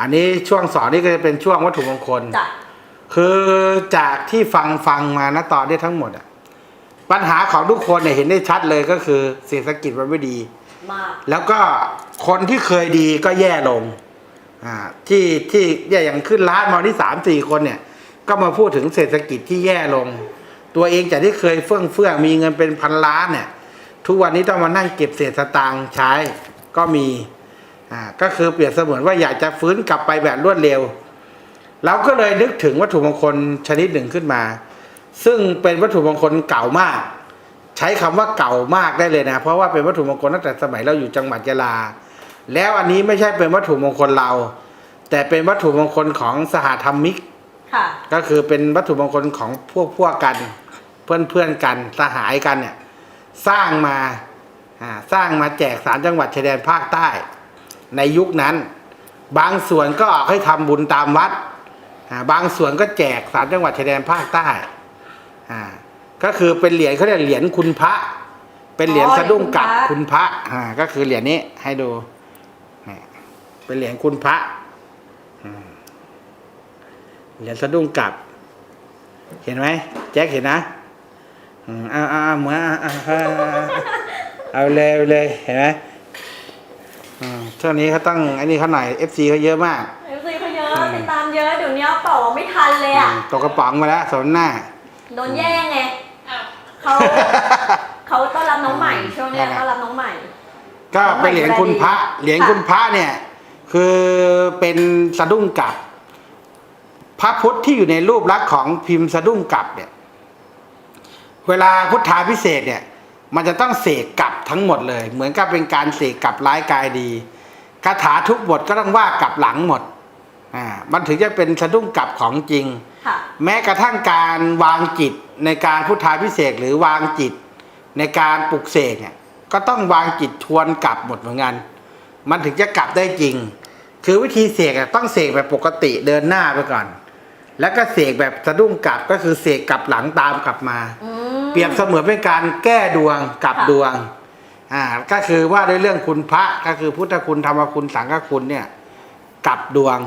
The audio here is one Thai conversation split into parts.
อันนี้ช่วงสอนนี่ก็จะเป็นช่วงวัตถุมงคล จ้ะ คือจากที่ฟังฟังมานะตอนนี้ทั้งหมดอะปัญหาของทุกคนเนี่ยเห็นได้ชัดเลยก็คือเศรษฐกิจมันไม่ดี มาก แล้วก็คนที่เคยดีก็แย่ลงอ่าที่ที่แย่อย่างขึ้นร้านมาที่สามสี่คนเนี่ย ก็มาพูดถึงเศรษฐกิจที่แย่ลง ตัวเองจากที่เคยเฟื่องเฟื่องมีเงินเป็นพันล้านเนี่ย ทุกวันนี้ต้องมานั่งเก็บเศษสตางค์ใช้ก็มี อ่าก็คือเปรียบเสมือนว่าอยากจะฟื้นกลับไปแบบรวดเร็ว เราก็เลยนึกถึงวัตถุมงคลชนิดหนึ่งขึ้นมา ซึ่งเป็นวัตถุมงคลเก่ามาก ใช้คำว่าเก่ามากได้เลยนะ เพราะว่าเป็นวัตถุมงคลตั้งแต่สมัยเราอยู่จังหวัดยะลา แล้วอันนี้ไม่ใช่เป็นวัตถุมงคลเรา แต่เป็นวัตถุมงคลของสหธรรมิกค่ะก็คือเป็นวัตถุมงคลของพวกพวกกัน เพื่อนเพื่อนๆกันสหายกันเนี่ยสร้างมาอ่าสร้างมาแจกสามจังหวัดชายแดนภาคใต้ ในยุคนั้น บางส่วนก็ออกให้ทำบุญตามวัดอ่าบางส่วนก็แจกสามจังหวัดชายแดนภาคใต้อ่าก็คือเป็นเหรียญเขาเรียกเหรียญคุณพระ เป็นเหรียญอ๋อสะดุ้งกับเหรียญคุคุณณพพระระอ่าก็คือเหรียญนี้ให้ดูนี่เป็นเหรียญคุณพระอืมเหรียญสะดุ้งกับ เห็นไหมแจ็คเห็นนะอืมเอาเอาเอาเหมือนเอาเอาเอาเอาเลยเอาเลยเห็นไหม อืมช่วงนี้เขาต้องไอ้นี่เขาหน่อยเอฟซีเขาเยอะมากเอฟซีเขาเยอะติดตามเยอะเดี๋ยวนี้เป่าไม่ทันเลยอะตกกระป๋องมาแล้วสนหน้า โดนแย่งไงเขาเขาต้อนรับน้องใหม่ช่วงเนี้ยต้อนรับน้องใหม่ ก็เป็นเหรียญคุณพระเหรียญคุณพระเนี่ย คือเป็นสะดุ้งกลับ พระพุทธที่อยู่ในรูปลักษณ์ของพิมพ์สะดุ้งกลับเนี่ย เวลาพุทธาพิเศษกเนี่ย มันจะต้องเสกกลับทั้งหมดเลย เหมือนกับเป็นการเสกกลับร้ายกายดีคาถาทุกบทก็ต้องว่ากลับหลังหมดอ่ามันถึงจะเป็นสะดุ้งกลับของจริงค่ะแม้กระทั่งการวางจิตในการพุทธาพิเศษกหรือวางจิต ในการปลุกเสกเนี่ยก็ต้องวางจิตทวนกลับหมดเหมือนกัน มันถึงจะกลับได้จริง คือวิธีเสกอะต้องเสกแบบปกติเดินหน้าไปก่อน แล้วก็เสกแบบสะดุ้งกลับก็คือเสกกลับหลังตามกลับมาอืมเปรียบเสมือนเป็นการแก้ดวงกลับค่ะดวงอ่าก็คือว่าด้วยเรื่องคุณพระก็คือพุทธคุณธรรมคุณสังฆคุณเนี่ยกลับดวง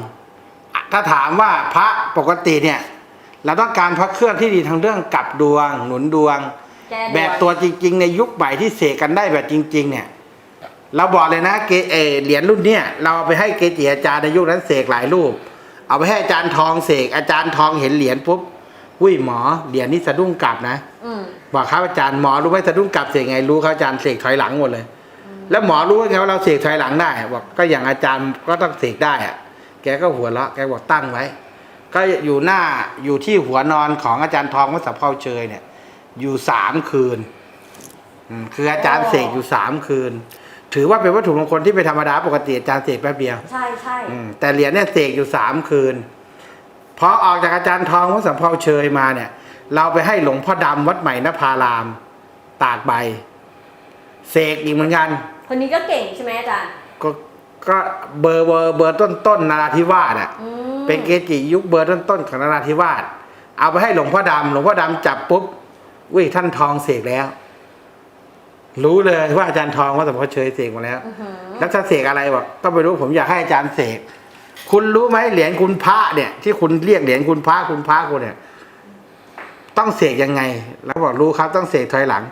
อะถ้าถามว่าพระปกติเนี่ยเราต้องการพระเครื่องที่ดีทางเรื่องกลับดวง หนุนดวงแก้ด่นแบบตัวจริง ๆ ในยุคใหม่ที่เสกกันได้แบบจริง ๆ เนี่ย เราบอกเลยนะเกเออเหรียญรุ่นเนี้ยเราเอาไปให้เกจิอาจารย์ในยุคนั้นเสกหลายรูป เอาไปให้อาจารย์ทองเสกอาจารย์ทองเห็นเหรียญปุ๊บอุ้ยหมอเหรียญนี่สะดุ้งกลับนะอืม บอกครับอาจารย์หมอรู้ไหมสะดุ้งกลับเสกไงรู้ครับอาจารย์เสกถอยหลังหมดเลย แล้วหมอรู้ไงว่าเราเสกถอยหลังได้บอกก็อย่างอาจารย์ก็ต้องเสกได้อะแกก็หัวเราะแกบอกตั้งไว้ ก็อยู่หน้าอยู่ที่หัวนอนของอาจารย์ทองวัดสับเพาเชยเนี่ย อยู่สามคืนอืมคืออาจารย์เสกอยู่สามคืน ถือว่าเป็นวัตถุมงคลที่เป็นธรรมดาปกติอาจารย์เสกแป๊บเดียวใช่ใช่อืมแต่เหรียญเนี่ยเสกอยู่สามคืนพอออกจากอาจารย์ทองวัดสัมเพาเชยมาเนี่ย เราไปให้หลวงพ่อดำวัดใหม่นภาราม ตากใบ เสกอีกเหมือนกัน คนนี้ก็เก่งใช่ไหมอาจารย์ก็ก็เบอร์เบอร์เบอร์ต้นต้นๆนาราธิวาสอะ อืมเป็นเกจิยุคเบอร์ต้นต้นๆของนาราธิวาสเอาไปให้หลวงพ่อดำหลวงพ่อดำจับปุ๊บวิท่านทองเสกแล้ว รู้เลยว่าอาจารย์ทองว่าสมพเชยเสกมาแล้ว อื้อหือแล้วจะเสกอะไรบอกก็ไม่รู้ผมอยากให้อาจารย์เสกคุณรู้ไหมเหรียญคุณพระเนี่ย ที่คุณเรียกเหรียญคุณพระคุณพระคุณเนี่ย ต้องเสกยังไง แล้วบอกรู้ครับต้องเสกถอยหลัง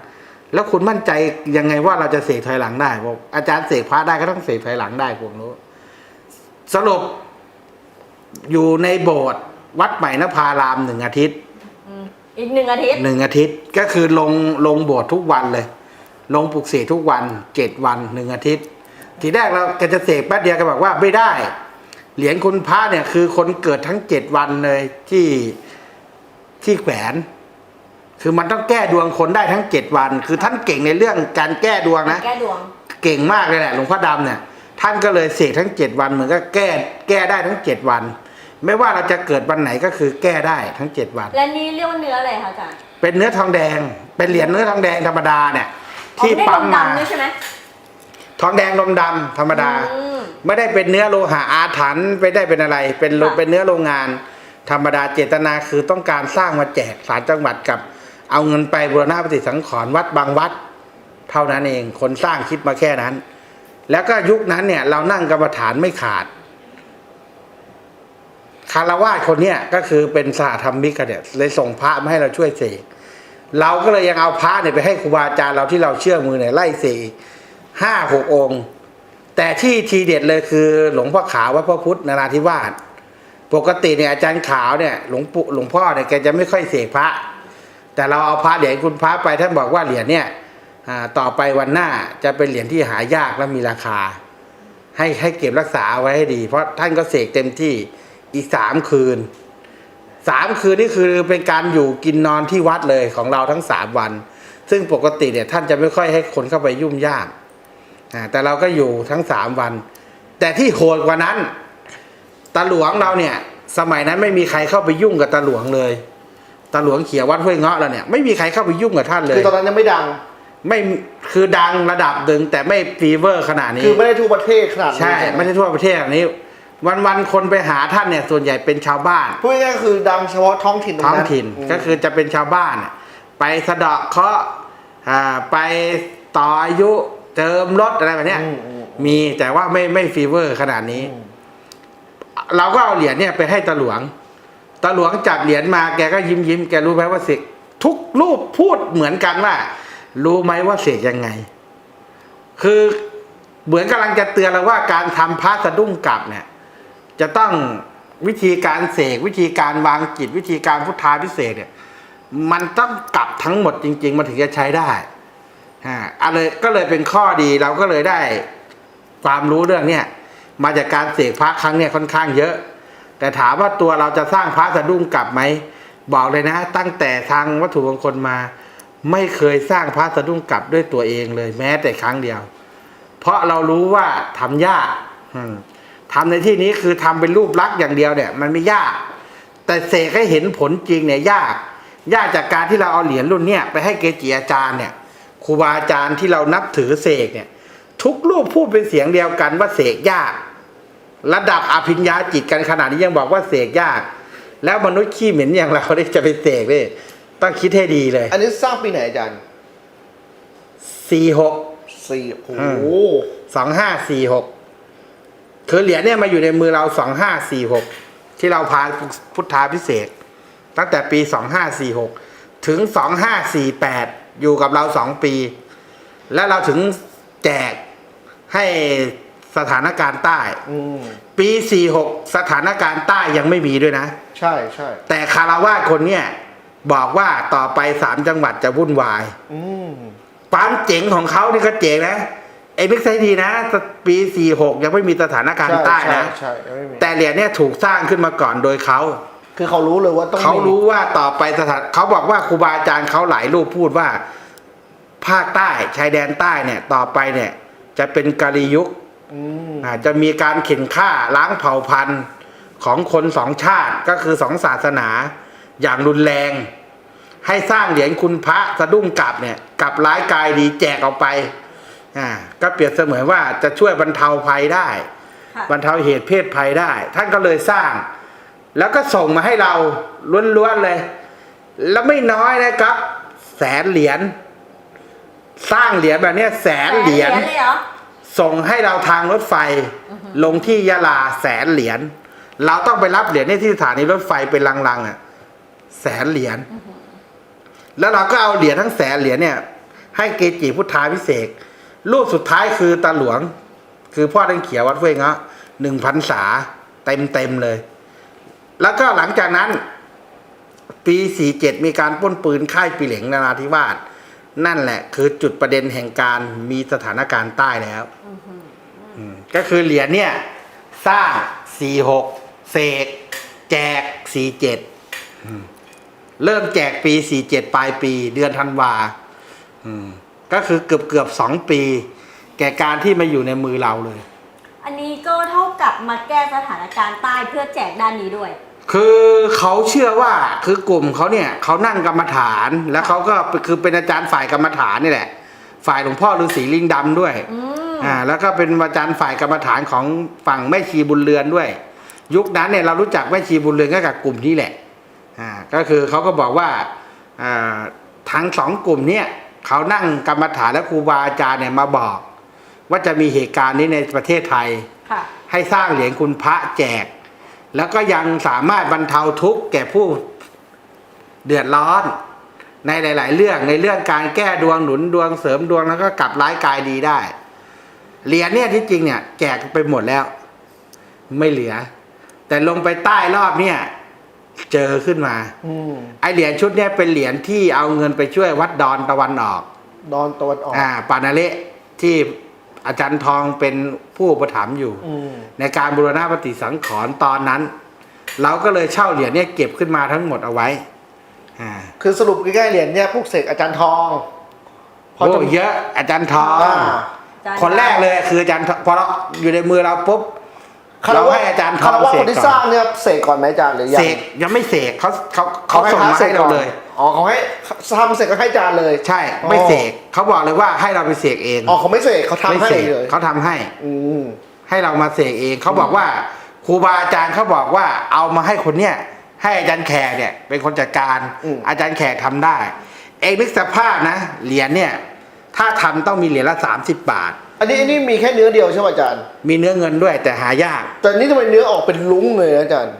แล้วคุณมั่นใจยังไงว่าเราจะเสกถอยหลังได้บอกอาจารย์เสกพระได้ก็ต้องเสกถอยหลังได้ผมรู้ สรุป อยู่ในโบสถ์วัดใหม่นภารามหนึ่งอาทิตย์อืมอีกหนึ่งอาทิตย์หนึ่งอาทิตย์ก็คือลงลงโบสถ์ทุกวันเลย ลงปลุกเสกทุกวันเจ็ดวันหนึ่งอาทิตย์ ทีแรกเราแกจะเสกแป๊บเดียวก็บอกว่าไม่ได้ เหรียญคุณพระเนี่ยคือคนเกิดทั้งเจ็ดวันเลยที่ที่แขวน คือมันต้องแก้ดวงคนได้ทั้งเจ็ดวัน คือท่านเก่งในเรื่องการแก้ดวงนะ แก้ดวง เก่งมากเลยแหละหลวงพ่อดำเนี่ย ท่านก็เลยเสกทั้งเจ็ดวันเหมือนก็แก้แก้ได้ทั้งเจ็ดวัน ไม่ว่าเราจะเกิดวันไหนก็คือแก้ได้ทั้งเจ็ดวัน และนี่เรียกว่าเนื้ออะไรคะอาจารย์เป็นเนื้อทองแดง เป็นเหรียญเนื้อทองแดงธรรมดาเนี่ยอ๋อที่ไม่ได้ปั๊มดำมาๆด้วยใช่ไหมทองแดงลมดำธรรมดา อืม ไม่ได้เป็นเนื้อโลหะอาถรรพ์ไม่ได้เป็นอะไร เป็นโลค่ะ เป็นเนื้อโรงงาน ธรรมดาเจตนาคือต้องการสร้างมาแจกสารจังหวัดกับ เอาเงินไปบูรณะปฏิสังขรณ์วัดบางวัด เท่านั้นเองคนสร้างคิดมาแค่นั้น แล้วก็ยุคนั้นเนี่ย เรานั่งกรรมฐานไม่ขาดคารวาสคนเนี้ยก็คือเป็นสหธรรมิกกันเนี่ยเลยส่งพระมาให้เราช่วยเสกเราก็เลยยังเอาพระเนี่ยไปให้ครูบาอาจารย์เราที่เราเชื่อมือเนี่ยไล่เสกห้าหกองค์ แต่ที่ทีเด็ดเลยคือหลวงพ่อขาววัดพระพุทธนราธิวาสปกติเนี่ยอาจารย์ขาวเนี่ยหลวงปู่หลวงพ่อเนี่ยแกจะไม่ค่อยเสกพระ แต่เราเอาพระเหรียญคุณพระไปท่านบอกว่าเหรียญเนี่ยต่อไปวันหน้าจะเป็นเหรียญที่หายากและมีราคา ให้ให้เก็บรักษาเอาไว้ให้ดี เพราะท่านก็เสกเต็มที่อีกสามคืนสามคืนนี่คือเป็นการอยู่กินนอนที่วัดเลยของเราทั้งสามวัน ซึ่งปกติเนี่ยท่านจะไม่ค่อยให้คนเข้าไปยุ่มยามอ่าแต่เราก็อยู่ทั้งสามวัน แต่ที่โหดกว่านั้นตาหลวงเราเนี่ย สมัยนั้นไม่มีใครเข้าไปยุ่งกับตาหลวงเลย หลวงเขียววัดห้วยเงาะเราเนี่ยไม่มีใครเข้าไปยุ่งกับท่านเลย คือตอนนั้นยังไม่ดัง ไม่คือดังระดับหนึ่งแต่ไม่ฟีเวอร์ขนาดนี้คือไม่ได้ทั่วประเทศขนาดนี้ใช่ไหไม่ใช่ทั่วประเทศแบบนี้ วันวันๆคนไปหาท่านเนี่ยส่วนใหญ่เป็นชาวบ้านพูดง่ายๆคือดังเฉพาะท้องถิ่นตรงท้องนั้นถิ่นมก็คือจะเป็นชาวบ้านเนี่ยไปสะเดาะเคราะห์อ่าไปต่ออายุเติมรถอะไรแบบเนี้ยอืมอืมมีแต่ว่าไม่ไม่ฟีเวอร์ขนาดนี้อืมเราก็เอาเหรียญเนี่ยไปให้ตาหลวง ตาหลวงจับเหรียญมาแกก็ยิ้มยิ้มแกรู้ไหมว่าเสกทุกรูปพูดเหมือนกันว่า รู้ไหมว่าเสกยังไง คือเหมือนกำลังจะเตือนเราว่าการทำพระสะดุ้งกลับเนี่ย จะต้องวิธีการเสกวิธีการวางจิตวิธีการพุทธาพิเศษเนี่ย มันต้องกลับทั้งหมดจริง ๆ มันถึงจะใช้ได้อ่าอะไรก็เลยเป็นข้อดีเราก็เลยได้ความรู้เรื่องเนี้ยมาจากการเสกพระครั้งเนี้ยค่อนข้างเยอะ แต่ถามว่าตัวเราจะสร้างพระสะดุ้งกลับไหมบอกเลยนะ ตั้งแต่ทางวัตถุมงคลมา ไม่เคยสร้างพระสะดุ้งกลับด้วยตัวเองเลย แม้แต่ครั้งเดียว เพราะเรารู้ว่าทำยากอืมทำในที่นี้คือทำเป็นรูปลักษณ์อย่างเดียวเนี่ย มันไม่ยาก แต่เสกให้เห็นผลจริงเนี่ยยาก ยากจากการที่เราเอาเหรียญรุ่นเนี้ยไปให้เกจิอาจารย์เนี่ยครูบาอาจารย์ที่เรานับถือเสกเนี่ย ทุกรูปพูดเป็นเสียงเดียวกันว่าเสกยาก ระดับอภิญญาจิตกันขนาดนี้ยังบอกว่าเสกยาก แล้วมนุษย์ขี้เหม็นอย่างเราได้จะไปเสกเลยต้องคิดให้ดีเลย อันนี้สร้างปีไหนอาจารย์สี่หกสี่โอ้โหอืสองห้าสี่หกคือเหรียญเนี่ยมาอยู่ในมือเราสองห้าสี่หกที่เราพาพุทธาพิเศษกตั้งแต่ปีสองห้าสี่หกถึงสองห้าสี่แปดอยู่กับเราสองปี แล้วเราถึงแจกให้ สถานการณ์ใต้ อืมปีสี่หกสถานการณ์ใต้ยังไม่มีด้วยนะ ใช่ใช่แต่คารวาสคนเนี่ยบอกว่าต่อไปสามจังหวัดจะวุ่นวาย อืมความเจ๋งของเขานี่ก็เจ๋งนะไอ้นึกใช้ดีนะปีสี่หกยังไม่มีสถานการณ์ใต้นะ ใช่ใช่ไม่มีแต่เหรียญเนี่ยถูกสร้างขึ้นมาก่อนโดยเขา คือเขารู้เลยว่าต้องเขามีรู้ว่าต่อไปสถานเขาบอกว่าครูบาอาจารย์เขาหลายรูปพูดว่า ภาคใต้ชายแดนใต้เนี่ย ต่อไปเนี่ย จะเป็นกาลียุค อืมอาจจะมีการเข็นฆ่าล้างเผ่าพันธุ์ของคนสองชาติก็คือสองศาสนาอย่างรุนแรง ให้สร้างเหรียญคุณพระสะดุ้งกลับเนี่ยกลับร้ายกายดีแจกออกไปอ่าก็เปรียบเสมือนว่าจะช่วยบรรเทาภัยได้ค่ะบรรเทาเหตุเพศภัยได้ ท่านก็เลยสร้าง แล้วก็ส่งมาให้เราล้วนๆเลย แล้วไม่น้อยนะครับ แสนเหรียญสร้างเหรียญแบบเนี้ยแสนเหรียญเลยเหรอ ส่งให้เราทางรถไฟลงที่ยะลาแสนเหรียญเราต้องไปรับเหรียญเนี่ยที่สถานีรถไฟเป็นลังๆอะแสนเหรียญแล้วเราก็เอาเหรียญทั้งแสนเหรียญเนี่ย ให้เกจิพุทธาพิเศษกรูปสุดท้ายคือตาหลวง คือพ่อตังเขียววัดเฟ้งเงาะหนึ่งพันษาเต็มเต็มๆเลย แล้วก็หลังจากนั้น ปีสี่เจ็ดมีการปล้นปืนค่ายปีเหลงนาราธิวาส นั่นแหละคือจุดประเด็นแห่งการมีสถานการณ์ใต้แล้วอืมก็คือเหรียญเนี่ย สร้างสี่หกเสกแจกสี่เจ็ดเริ่มแจกปีสี่เจ็ดปลายปีเดือนธันวาอืมก็คือเกือบเกือบสองปี แก่การที่มาอยู่ในมือเราเลย อันนี้ก็เท่ากับมาแก้สถานการณ์ใต้เพื่อแจกด้านนี้ด้วย คือเขาเชื่อว่าคือกลุ่มเขาเนี่ยเขานั่งกรรมฐานแล้วเขาก็คือเป็นอาจารย์ฝ่ายกรรมฐานนี่แหละ ฝ่ายหลวงพ่อฤาษีลิงดำด้วยอืมอ่าแล้วก็เป็นอาจารย์ฝ่ายกรรมฐานของฝั่งแม่ชีบุญเรือนด้วย ยุคนั้นเนี่ยเรารู้จักแม่ชีบุญเรือนก็กับกลุ่มนี้แหละอ่าก็คือเขาก็บอกว่าอ่าทั้งสองกลุ่มเนี่ยเขานั่งกรรมฐานและครูบาอาจารย์เนี่ยมาบอก ว่าจะมีเหตุการณ์นี้ในประเทศไทยค่ะให้สร้างเหรียญคุณพระแจก แล้วก็ยังสามารถบรรเทาทุกข์แก่ผู้เดือดร้อน ในหลาย ๆ เรื่องในเรื่องการแก้ดวงหนุนดวงเสริมดวงแล้วก็กลับร้ายกายดีได้เหรียญเนี่ยที่จริงเนี่ยแจกไปหมดแล้ว ไม่เหลือ แต่ลงไปใต้รอบเนี่ย เจอขึ้นมาอืมไอเหรียญชุดเนี่ยเป็นเหรียญที่เอาเงินไปช่วยวัดดอนตะวันออก ดอนตะวันออก อ่าปานาเละที่ อาจารย์ทองเป็นผู้อุประถมภ์อยู่ อืมในการบูรณะปฏิสังขรณ์ตอนนั้น เราก็เลยเช่าเหรียญเนี่ยเก็บขึ้นมาทั้งหมดเอาไว้อ่าคือสรุปใกล้ๆเหรียญเนี่ยพวกเสกอาจารย์ทองพอโอ้จะ เยอะอาจารย์ทองอ่าคนแรกเลยคืออาจารย์ทองพอเราอยู่ในมือเราปุ๊บ เราให้อาจารย์ทองคารวะเสคกนที่ก่อนสร้างเนี่ยเสกก่อนไหมอาจารย์หรือยังเสกยังไม่เสกเขาเขาเขาส่งมาให้เราเลย อ๋อเขาให้ทำเสกก็ให้อาจารย์เลยใช่ ไม่เสกเขาบอกเลยว่าให้เราไปเสกเองอ๋อเขาไม่เสกเขาไม่ทำให้เสกเลยเขาทำให้ อืมให้เรามาเสกเองเขาบอกว่าครูบาอาจารย์เขาบอกว่าเอามาให้คนเนี้ยให้อาจารย์แขกเนี่ย เป็นคนจัดการอืมอาจารย์แขกทำได้ เองนึกสภาพนะเหรียญเนี่ย ถ้าทำต้องมีเหรียญละสามสิบบาท อันนี้อันนี้มีแค่เนื้อเดียวใช่ไหมอาจารย์ มีเนื้อเงินด้วยแต่หายาก แต่นี่ทำไมเนื้อออกเป็นลุ้งเลยนะอาจารย์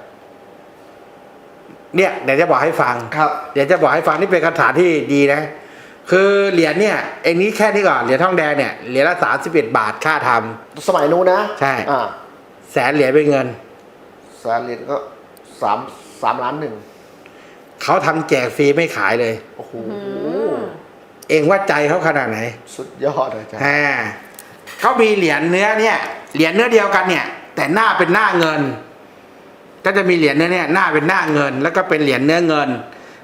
เนี่ยเดี๋ยวจะบอกให้ฟัง ครับ เดี๋ยวจะบอกให้ฟังนี่เป็นคาถาที่ดีนะ คือเหรียญเนี่ยเองนี้แค่นี้ก่อนเหรียญทองแดงเนี่ยเหรียญละสามสิบเอ็ดบาทค่าทำ สมัยนู้นนะใช่ อ่าแสนเหรียญเป็นเงินแสนเหรียญก็สามสามล้านหนึ่งเขาทำแจกฟรีไม่ขายเลย โอ้โหอืมเองว่าใจเขาขนาดไหน สุดยอดเลยอาจารย์ อ่า เขามีเหรียญเนื้อเนี่ยเหรียญเนื้อเดียวกันเนี่ย แต่หน้าเป็นหน้าเงิน ก็จะมีเหรียญเนื้อเนี่ยหน้าเป็นหน้าเงิน แล้วก็เป็นเหรียญเนื้อเงิน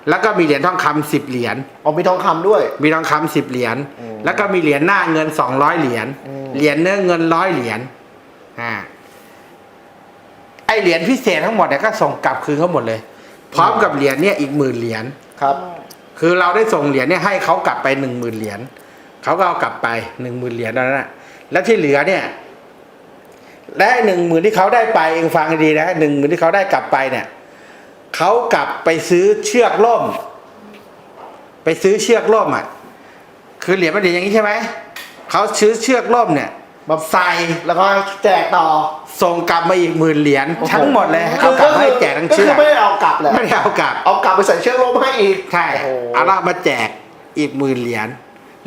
แล้วก็มีเหรียญทองคำสิบเหรียญอ๋อมีทองคำด้วย มีทองคำสิบเหรียญอืมแล้วก็มีเหรียญหน้าเงินสองร้อยเหรียญอืม เหรียญเนื้อเงินร้อยเหรียญอ่าไอเหรียญพิเศษทั้งหมดเนี่ยก็ส่งกลับคืนเขาหมดเลย พร้อมกับเหรียญเนี่ยอีกหมื่นเหรียญ ครับคือเราได้ส่งเหรียญเนี่ยให้เขากลับไปหนึ่งหมื่นเหรียญเขาก็เอากลับไปหนึ่งหมื่นเหรียญตอนนั้นนะ แล้วที่เหลือเนี่ย และหนึ่งหมื่นที่เขาได้ไปเองฟังให้ดีนะหนึ่งหมื่นที่เขาได้กลับไปเนี่ยเขากลับไปซื้อเชือกล่ม ไปซื้อเชือกล่มอะคือเหรียญมันเหรียญอย่างนี้ใช่ไหมเขาซื้อเชือกล่มเนี่ยมาใส่แล้วก็แจกต่อ ส่งกลับมาอีกหมื่นเหรียญทั้งหมดเลยคืเอาอกลับมาให้แจกทั้งก็เชืคืออกไม่ได้เอากลับแหละไม่ได้เอากลับ เอากลับไปใส่เชือกลมให้อีกใช่โอ้โหเอาเรามาแจกอีกหมื่นเหรียญ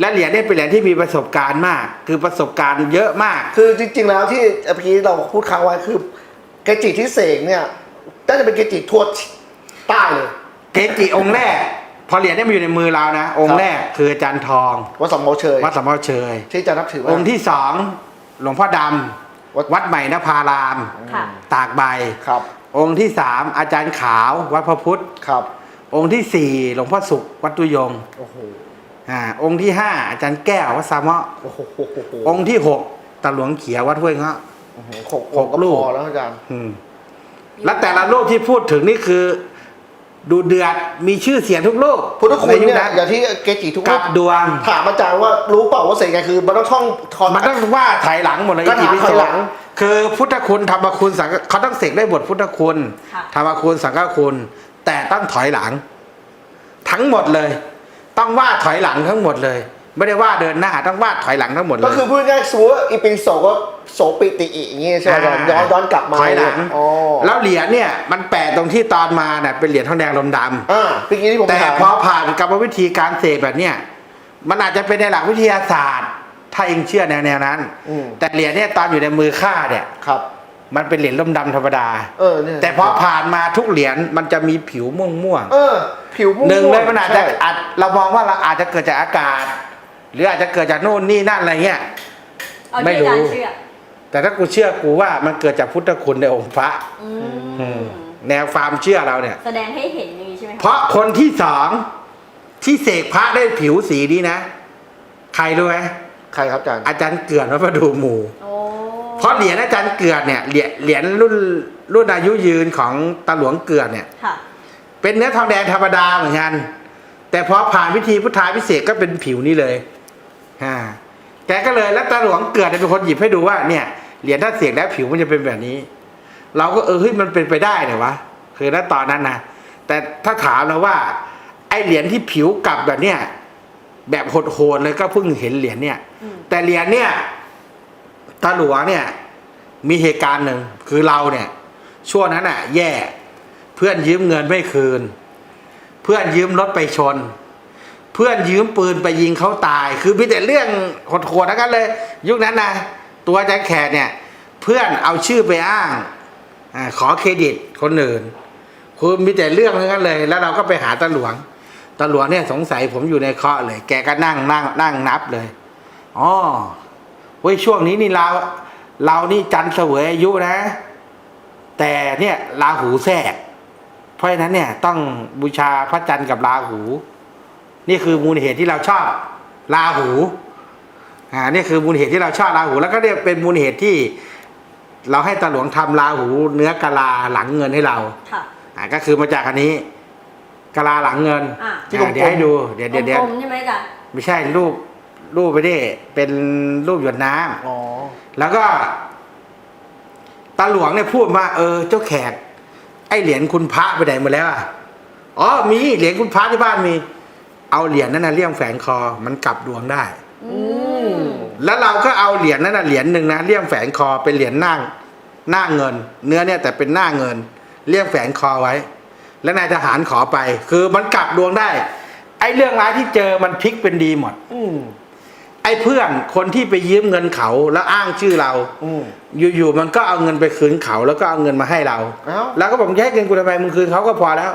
และเหรียญเนี่ยเป็นเหรียญที่มีประสบการณ์มาก คือประสบการณ์เยอะมาก คือจริง ๆ แล้วที่เมื่อกี้เราพูดค้างไว้คือเกจิที่เสกเนี่ยน่าจะเป็นเกจิทั่วใต้เลย เกจิองค์แรก พอเหรียญเนี่ยมาอยู่ในมือเรานะ องค์แรกคืออาจารย์ทองวัดสำเภาเชยวัดสำเภาเชยที่อาจารย์นับถือว่าองค์ที่สองหลวงพ่อดำวัดวัดใหม่นภาราม ค่ะ ตากใบครับ องค์ที่สามอาจารย์ขาววัดพระพุทธครับ องค์ที่สี่หลวงพ่อสุขวัดตุยงโอ้โห อ่าองค์ที่ห้าอาจารย์แก้ววัดสามเมาะโอ้โหองค์ที่หกตาหลวงเขียววัดห้วยเงาะ หกหหกกลูลูกกแล้วอาจารย์ อืม และแต่ละรูปที่พูดถึงนี่คือ ดูเดือดมีชื่อเสียงทุกรูปพุทธคุณในยุเนี่ยนั้นอย่างที่เกจิทุกกัรูบปดวง ถามอาจารย์ว่ารู้เปล่าว่าเสกไงคือมันต้องท่องคอน มันต้องว่าถอยหลังหมดเลยก็ถามอิติปิถโสอยหลัง คือพุทธคุณธรรมคุณสังฆเขาต้องเสกได้บทพุทธคุณค่ะ ธรรมคุณสังฆคุณ แต่ต้องถอยหลัง ทั้งหมดเลย ต้องว่าถอยหลังทั้งหมดเลย ไม่ได้ว่าเดินหน้าต้องว่าถอยหลังทั้งหมดเลย ก็คือพูดง่ายๆสมมติว่าอีปิงโสก็โสปิติอิอย่างงี้ใช่ไหมอาจารย์ย้อนย้อนกลับมาถอยหลังอ๋อแล้วเหรียญเนี่ยมันแปลกตรงที่ตอนมาเนี่ยเป็นเหรียญทองแดงลมดำอ่าเมื่อกี้ที่ผมแต่ถามพอผ่านกรรมวิธีการเสพแบบเนี้ยมันอาจจะเป็นในหลักวิทยาศาสตร์ ถ้าเองเชื่อแนวแนวนั้นอืมแต่เหรียญเนี่ยตอนอยู่ในมือข้าเนี่ยครับ มันเป็นเหรียญลมดำธรรมดา เออเนี่ยแต่พอผ่านมาทุกเหรียญมันจะมีผิวม่วงม่วงๆเออ ผิวม่วงหนึ่งเลยมันอาจจะใช่ อาจเรามองว่าเราอาจจะเกิดจากอากาศ หรืออาจจะเกิดจากโน่นนี่นั่นอะไรเงี้ย เอาไม่ที่รู้ อาจารย์เชื่อแต่ถ้ากูเชื่อกูว่ามันเกิดจากพุทธคุณในองค์พระอือืมมแนวความเชื่อเราเนี่ย แสดงให้เห็นอย่างนี้ใช่ไหมคะพราะคนที่สองที่เสกพระได้ผิวสีนี้นะ ใครรู้ไหมใครครับอาจารย์อาจารย์เกือนวัดประดูหมู่ โอ้เพราะเหรียญอาจารย์เกือนเนี่ยเหรียญเหรียญรุ่นรุ่นอายุยืนของตาหลวงเกือนเนี่ย ค่ะ เป็นเนื้อทองแดงธรรมดาเหมือนกัน แต่พอผ่านพิธีพุทธาพิเศษก็เป็นผิวนี้เลยอ่าแกก็เลยแล้วตาหลวงเกิดเป็นคนหยิบให้ดูว่าเนี่ยเหรียญถ้าเสียกแล้วผิวมันจะเป็นแบบนี้ เราก็เออเฮ้ยมันเป็นไปได้เหรอวะคือณตอนนั้นนะแต่ถ้าถามเราว่า ไอเหรียญที่ผิวกลับแบบเนี้ยแบบโหดๆเลยก็เพิ่งเห็นเหรียญเนี่ย แต่เหรียญเนี่ยตาหลวงเนี่ย มีเหตุการณ์หนึ่งคือเราเนี่ย ช่วงนั้นอะ แย่ เพื่อนยืมเงินไม่คืน เพื่อนยืมรถไปชน เพื่อนยืมปืนไปยิงเขาตาย คือมีแต่เรื่องโหดๆทั้งนั้นเลย ยุคนั้นนะตัวอาจารย์แขกเนี่ย เพื่อนเอาชื่อไปอ้างอขอเครดิตคนอื่นคือมีแต่เรื่องทั้งนั้นเลย แล้วเราก็ไปหาตาหลวงตาหลวงเนี่ยสงสัยผมอยู่ในเคาะเลย แกก็นั่งนั่งนั่งนับเลยอ๋อเว้ยช่วงนี้นี่เราเรานี่จันทร์เสวยอายุนะ แต่เนี่ยราหูแทรก เพราะฉะนั้นเนี่ยต้องบูชาพระจันทร์กับราหู นี่คือมูลเหตุที่เราชอบราหูอ่านี่คือมูลเหตุที่เราชอบราหู แล้วก็เนี่ยเป็นมูลเหตุที่ เราให้ตาหลวงทำราหูเนื้อกะลาหลังเงินให้เราค่ะอ่าก็คือมาจากอันนี้กะลาหลังเงินอะที่กลมๆอ่าเดี๋ยวให้ดูเดี๋ยวเดี๋ยวเดี๋ยวกลมๆใช่ไหมจ๊ะไม่ใช่รูปรูปไปดิเป็นรูปหยดน้ำอ๋อแล้วก็ตาหลวงเนี่ยพูดมาเออเจ้าแขกไอ เหรียญคุณพระไปไหนหมดแล้วอะอ๋อมีเหรียญคุณพระที่บ้านมี เอาเหรียญนั้นนะเลี่ยมแฝงคอมันกลับดวงได้อืมแล้วเราก็เอาเหรียญนั้นนะเหรียญหนึ่งนะเลี่ยมแฝงคอเป็นเหรียญหน้าหน้าเงิน เนื้อเนี่ยแต่เป็นหน้าเงิน เลี่ยมแฝงคอไว้ แล้วนายทหารขอไป คือมันกลับดวงได้ ไอ้เรื่องร้ายที่เจอมันพลิกเป็นดีหมด อืม ไอ้เพื่อนคนที่ไปยืมเงินเขาแล้วอ้างชื่อเรา อืม อยู่ๆมันก็เอาเงินไปคืนเขาแล้วก็เอาเงินมาให้เรา เอ้า แล้วก็บอกแยกเงินกูทำไมมึงคืนเขาก็พอแล้ว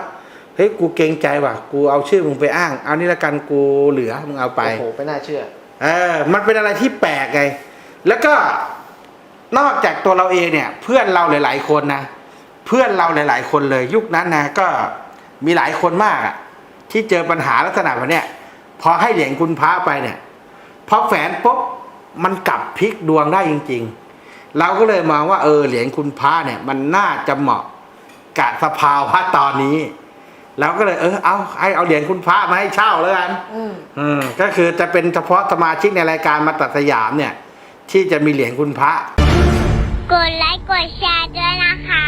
เฮ้ยกูเกรงใจว่ะ กูเอาชื่อมึงไปอ้างเอานี่ละกันกูเหลือมึงเอาไป โอ้โหไม่น่าเชื่อ เออ มันเป็นอะไรที่แปลกไง แล้วก็นอกจากตัวเราเองเนี่ย เพื่อนเราหลาย ๆ คนนะ เพื่อนเราหลาย ๆ คนเลย ยุคนั้นนะก็มีหลายคนมากอะที่เจอปัญหาลักษณะแบบเนี้ยพอให้เหรียญคุณพระไปเนี่ย พอแฝนปุ๊บมันกลับพลิกดวงได้จริง ๆ เราก็เลยมองว่าเออเหรียญคุณพระเนี่ย มันน่าจะเหมาะกับสภาวะตอนนี้เราก็เลยเออเอาให้เอาเหรียญคุณพระมาให้เช่าแล้วกันอืมอืมก็คือจะเป็นเฉพาะสมาชิกในรายการมาตัดสยามเนี่ย ที่จะมีเหรียญคุณพระกดไลค์กดแชร์ด้วยนะคะ